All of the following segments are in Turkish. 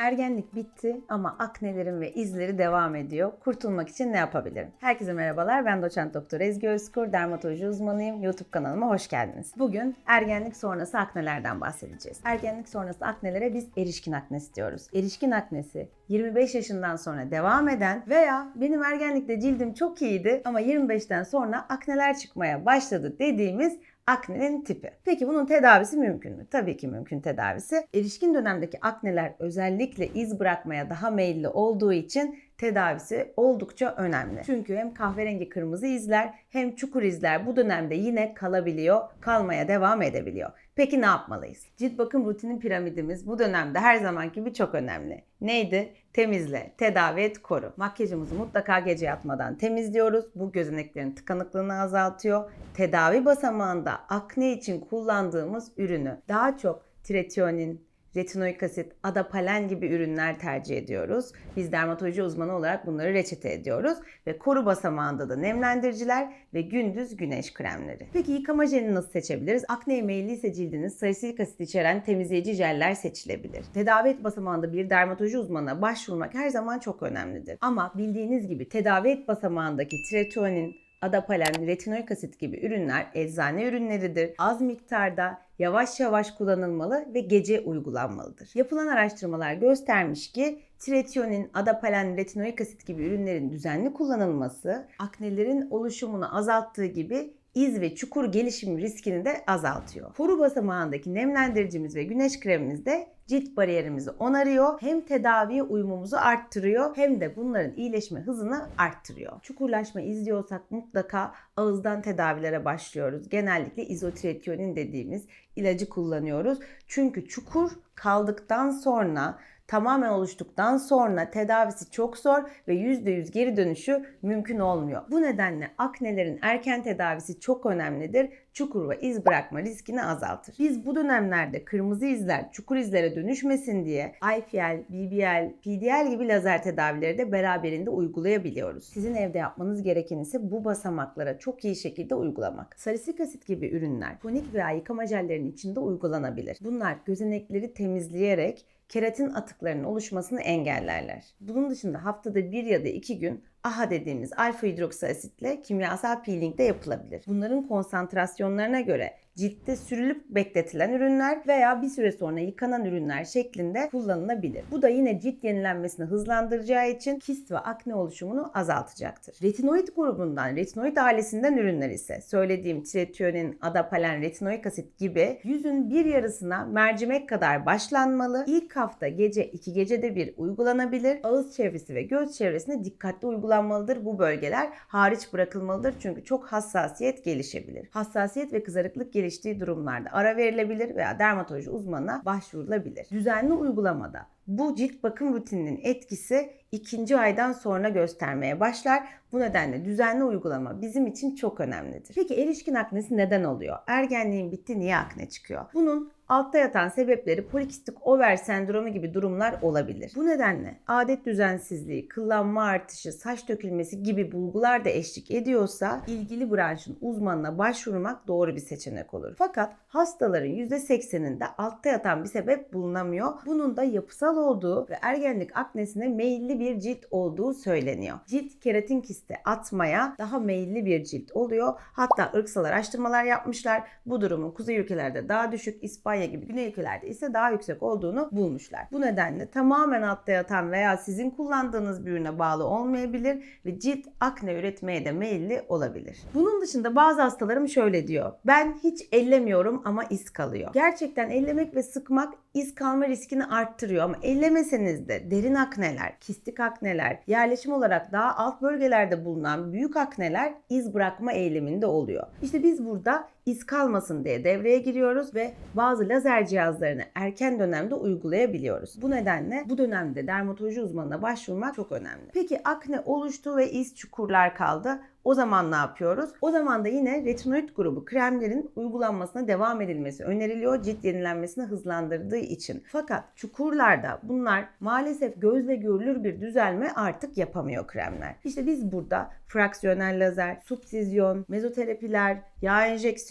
Ergenlik bitti ama aknelerim ve izleri devam ediyor. Kurtulmak için ne yapabilirim? Herkese merhabalar. Ben doçent doktor Ezgi Özkur, dermatoloji uzmanıyım. YouTube kanalıma hoş geldiniz. Bugün ergenlik sonrası aknelerden bahsedeceğiz. Ergenlik sonrası aknelere biz erişkin aknesi diyoruz. Erişkin aknesi 25 yaşından sonra devam eden veya benim ergenlikte cildim çok iyiydi ama 25'ten sonra akneler çıkmaya başladı dediğimiz aknenin tipi. Peki bunun tedavisi mümkün mü? Tabii ki mümkün tedavisi. Erişkin dönemdeki akneler özellikle iz bırakmaya daha meyilli olduğu için tedavisi oldukça önemli. Çünkü hem kahverengi kırmızı izler hem çukur izler bu dönemde yine kalabiliyor, kalmaya devam edebiliyor. Peki ne yapmalıyız? Cilt bakım rutinin piramidimiz bu dönemde her zamanki gibi çok önemli. Neydi? Temizle, tedavi et, koru. Makyajımızı mutlaka gece yatmadan temizliyoruz. Bu gözeneklerin tıkanıklığını azaltıyor. Tedavi basamağında akne için kullandığımız ürünü daha çok tiretionin, retinoik asit, adapalen gibi ürünler tercih ediyoruz. Biz dermatoloji uzmanı olarak bunları reçete ediyoruz ve koru basamağında da nemlendiriciler ve gündüz güneş kremleri. Peki yıkama jelini nasıl seçebiliriz? Akneye meyilliyse cildiniz salisilik asit içeren temizleyici jeller seçilebilir. Tedavi et basamağında bir dermatoloji uzmanına başvurmak her zaman çok önemlidir. Ama bildiğiniz gibi tedavi et basamağındaki tiretionin, adapalen, retinoik asit gibi ürünler eczane ürünleridir. Az miktarda yavaş yavaş kullanılmalı ve gece uygulanmalıdır. Yapılan araştırmalar göstermiş ki tiretionin, adapalen, retinoik asit gibi ürünlerin düzenli kullanılması aknelerin oluşumunu azalttığı gibi iz ve çukur gelişim riskini de azaltıyor. Koru basamağındaki nemlendiricimiz ve güneş kremimiz de cilt bariyerimizi onarıyor. Hem tedaviye uyumumuzu arttırıyor hem de bunların iyileşme hızını arttırıyor. Çukurlaşma izliyorsak mutlaka ağızdan tedavilere başlıyoruz. Genellikle izotiretionin dediğimiz ilacı kullanıyoruz. Çünkü çukur kaldıktan sonra tamamen oluştuktan sonra tedavisi çok zor ve %100 geri dönüşü mümkün olmuyor. Bu nedenle aknelerin erken tedavisi çok önemlidir. Çukur ve iz bırakma riskini azaltır. Biz bu dönemlerde kırmızı izler çukur izlere dönüşmesin diye IPL, BBL, PDL gibi lazer tedavileri de beraberinde uygulayabiliyoruz. Sizin evde yapmanız gereken ise bu basamaklara çok iyi şekilde uygulamak. Salisilik asit gibi ürünler tonik veya yıkama jellerinin içinde uygulanabilir. Bunlar gözenekleri temizleyerek keratin atıklarının oluşmasını engellerler. Bunun dışında haftada bir ya da iki gün AHA dediğimiz alfa hidroksiasitle kimyasal peeling de yapılabilir. Bunların konsantrasyonlarına göre ciltte sürülüp bekletilen ürünler veya bir süre sonra yıkanan ürünler şeklinde kullanılabilir. Bu da yine cilt yenilenmesini hızlandıracağı için kist ve akne oluşumunu azaltacaktır. Retinoid grubundan, retinoid ailesinden ürünler ise söylediğim tiretionin, adapalen, retinoik asit gibi yüzün bir yarısına mercimek kadar başlanmalı. İlk hafta gece 2 gecede bir uygulanabilir. Ağız çevresi ve göz çevresine dikkatli uygulanmalıdır. Bu bölgeler hariç bırakılmalıdır çünkü çok hassasiyet gelişebilir. Hassasiyet ve kızarıklık geliştiği durumlarda ara verilebilir veya dermatoloji uzmanına başvurulabilir. Düzenli uygulamada bu cilt bakım rutininin etkisi ikinci aydan sonra göstermeye başlar. Bu nedenle düzenli uygulama bizim için çok önemlidir. Peki erişkin aknesi neden oluyor? Ergenliğin bitti niye akne çıkıyor? Bunun altta yatan sebepleri polikistik over sendromu gibi durumlar olabilir. Bu nedenle adet düzensizliği, kıllanma artışı, saç dökülmesi gibi bulgular da eşlik ediyorsa ilgili branşın uzmanına başvurmak doğru bir seçenek olur. Fakat hastaların %80'inde altta yatan bir sebep bulunamıyor. Bunun da yapısal olduğu ve ergenlik aknesine meyilli bir cilt olduğu söyleniyor. Cilt keratin kisti atmaya daha meyilli bir cilt oluyor. Hatta ırksal araştırmalar yapmışlar. Bu durumun kuzey ülkelerde daha düşük, İspanya gibi güney ülkelerde ise daha yüksek olduğunu bulmuşlar. Bu nedenle tamamen altta yatan veya sizin kullandığınız bir ürüne bağlı olmayabilir ve cilt akne üretmeye de meyilli olabilir. Bunun dışında bazı hastalarım şöyle diyor. Ben hiç ellemiyorum ama iz kalıyor. Gerçekten ellemek ve sıkmak iz kalma riskini arttırıyor ama ellemeseniz de derin akneler, kistik akneler, yerleşim olarak daha alt bölgelerde bulunan büyük akneler iz bırakma eğiliminde oluyor. İşte biz burada iz kalmasın diye devreye giriyoruz ve bazı lazer cihazlarını erken dönemde uygulayabiliyoruz. Bu nedenle bu dönemde dermatoloji uzmanına başvurmak çok önemli. Peki akne oluştu ve iz çukurlar kaldı. O zaman ne yapıyoruz? O zaman da yine retinoid grubu kremlerin uygulanmasına devam edilmesi öneriliyor cilt yenilenmesini hızlandırdığı için. Fakat çukurlarda bunlar maalesef gözle görülür bir düzelme artık yapamıyor kremler. İşte biz burada fraksiyonel lazer, subsizyon, mezoterapiler, yağ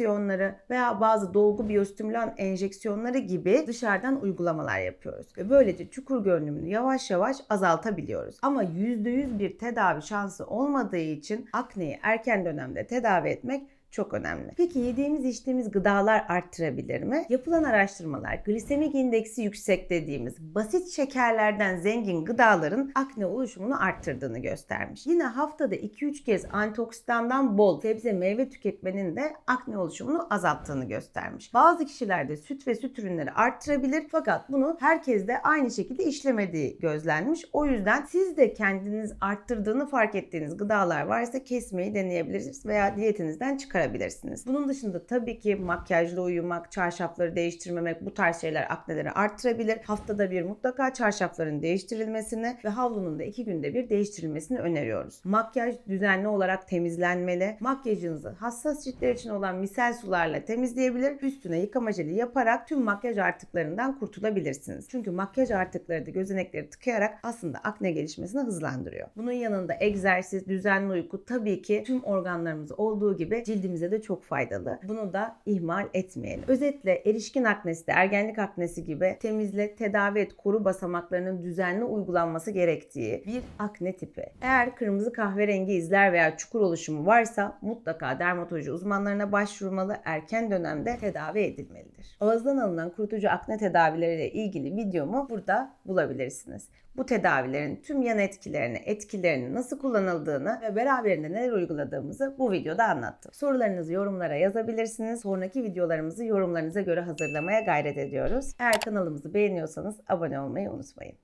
enjeksiyonları veya bazı dolgu biyostimülan enjeksiyonları gibi dışarıdan uygulamalar yapıyoruz. Ve böylece çukur görünümünü yavaş yavaş azaltabiliyoruz. Ama %100 bir tedavi şansı olmadığı için akneyi erken dönemde tedavi etmek çok önemli. Peki yediğimiz içtiğimiz gıdalar arttırabilir mi? Yapılan araştırmalar glisemik indeksi yüksek dediğimiz basit şekerlerden zengin gıdaların akne oluşumunu arttırdığını göstermiş. Yine haftada 2-3 kez antioksidandan bol sebze meyve tüketmenin de akne oluşumunu azalttığını göstermiş. Bazı kişilerde süt ve süt ürünleri arttırabilir fakat bunu herkes de aynı şekilde işlemediği gözlenmiş. O yüzden siz de kendiniz arttırdığını fark ettiğiniz gıdalar varsa kesmeyi deneyebilirsiniz veya diyetinizden çıkarabilirsiniz çıkarabilirsiniz. Bunun dışında tabii ki makyajla uyumak, çarşafları değiştirmemek bu tarz şeyler akneleri arttırabilir. Haftada bir mutlaka çarşafların değiştirilmesini ve havlunun da iki günde bir değiştirilmesini öneriyoruz. Makyaj düzenli olarak temizlenmeli. Makyajınızı hassas ciltler için olan misel sularla temizleyebilir. Üstüne yıkama jeli yaparak tüm makyaj artıklarından kurtulabilirsiniz. Çünkü makyaj artıkları da gözenekleri tıkayarak aslında akne gelişmesini hızlandırıyor. Bunun yanında egzersiz, düzenli uyku tabii ki tüm organlarımız olduğu gibi cildimiz cildimize de çok faydalı. Bunu da ihmal etmeyelim. Özetle erişkin aknesi de ergenlik aknesi gibi temizle, tedavi et, koru basamaklarının düzenli uygulanması gerektiği bir akne tipi. Eğer kırmızı kahverengi izler veya çukur oluşumu varsa mutlaka dermatoloji uzmanlarına başvurmalı, erken dönemde tedavi edilmelidir. Ağızdan alınan kurutucu akne tedavileriyle ilgili videomu burada bulabilirsiniz. Bu tedavilerin tüm yan etkilerini, etkilerini nasıl kullanıldığını ve beraberinde neler uyguladığımızı bu videoda anlattım. Sorularınızı yorumlara yazabilirsiniz. Sonraki videolarımızı yorumlarınıza göre hazırlamaya gayret ediyoruz. Eğer kanalımızı beğeniyorsanız abone olmayı unutmayın.